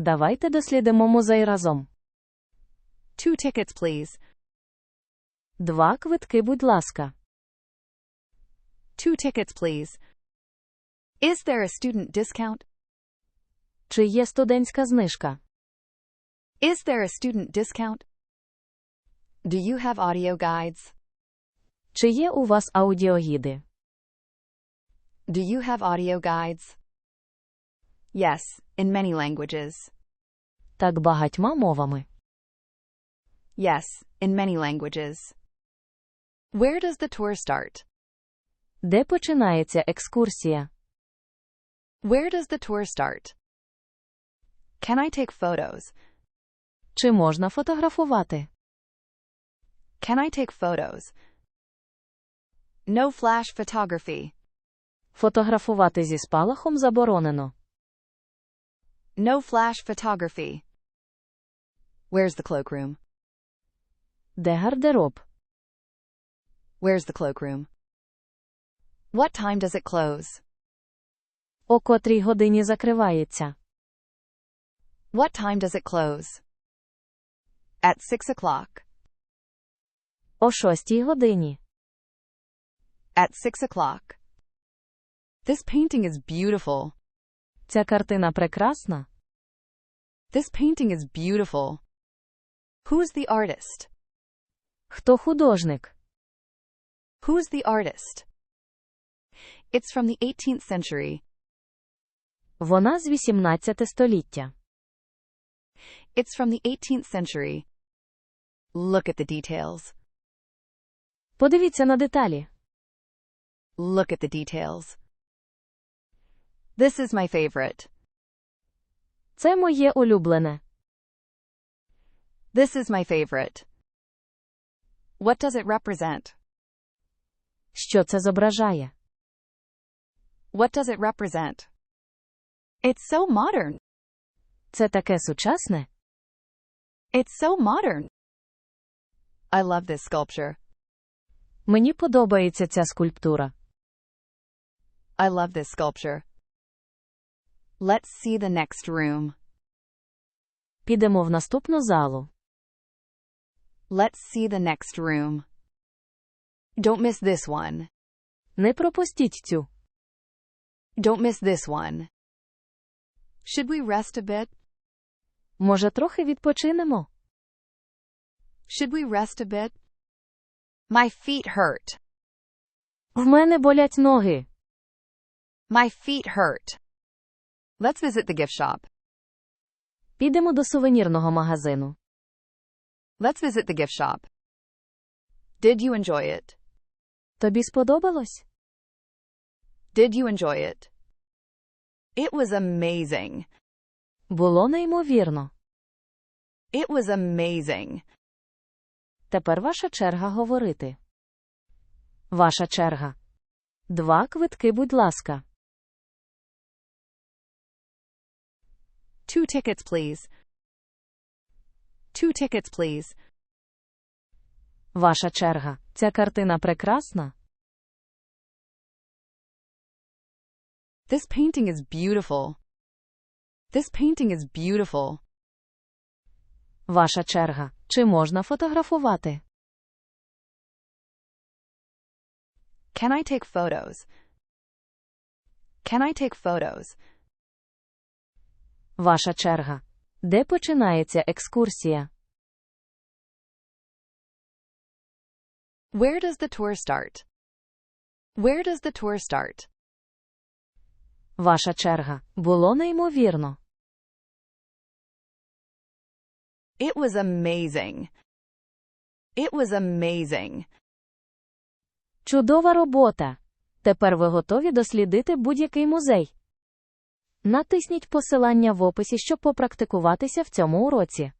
Давайте дослідимо музей разом. Two tickets, please. Два квитки, будь ласка. Two tickets, please. Is there a student discount? Чи є студентська знижка? Is there a student discount? Do you have audio guides? Чи є у вас аудіогіди? Do you have audio guides? Yes, in many languages. Так багатьма мовами. Yes, in many languages. Where does the tour start? Де починається екскурсія? Where does the tour start? Can I take photos? Чи можна фотографувати? Can I take photos? No flash photography. Фотографувати зі спалахом заборонено. No flash photography. Where's the cloakroom? Де гардероб? Where's the cloakroom? What time does it close? О котрій годині закривається? What time does it close? At six o'clock. О шостій годині. At six o'clock. This painting is beautiful. Ця картина прекрасна. This painting is beautiful. Who's the artist? Хто художник? Who's the artist? It's from the 18th century. Вона з 18 століття. It's from the 18th century. Look at the details. Подивіться на деталі. Look at the details. This is my favorite. Це моє улюблене. This is my favorite. What does it represent? Що це зображає? What does it represent? It's so modern. Це таке сучасне? It's so modern. I love this sculpture. Мені подобається ця скульптура. I love this sculpture. Let's see the next room. Підемо в наступну залу. Let's see the next room. Don't miss this one. Не пропустіть цю. Don't miss this one. Should we rest a bit? Може, трохи відпочинемо? Should we rest a bit? My feet hurt. В мене болять ноги. My feet hurt. Let's visit the gift shop. Підемо до сувенірного магазину. Let's visit the gift shop. Did you enjoy it? Тобі сподобалось? Did you enjoy it? It was amazing. Було неймовірно. It was amazing. Тепер ваша черга говорити. Ваша черга. Два квитки, будь ласка. Two tickets, please. Two tickets, please. Ваша черга. Ця картина прекрасна. This painting is beautiful. This painting is beautiful. Ваша черга. Чи можна фотографувати? Can I take photos? Can I take photos? Ваша черга. Де починається екскурсія? Where does the tour start? Where does the tour start? Ваша черга. Було неймовірно. It was amazing. It was amazing. Чудова робота. Тепер ви готові дослідити будь-який музей. Натисніть посилання в описі, щоб попрактикуватися в цьому уроці.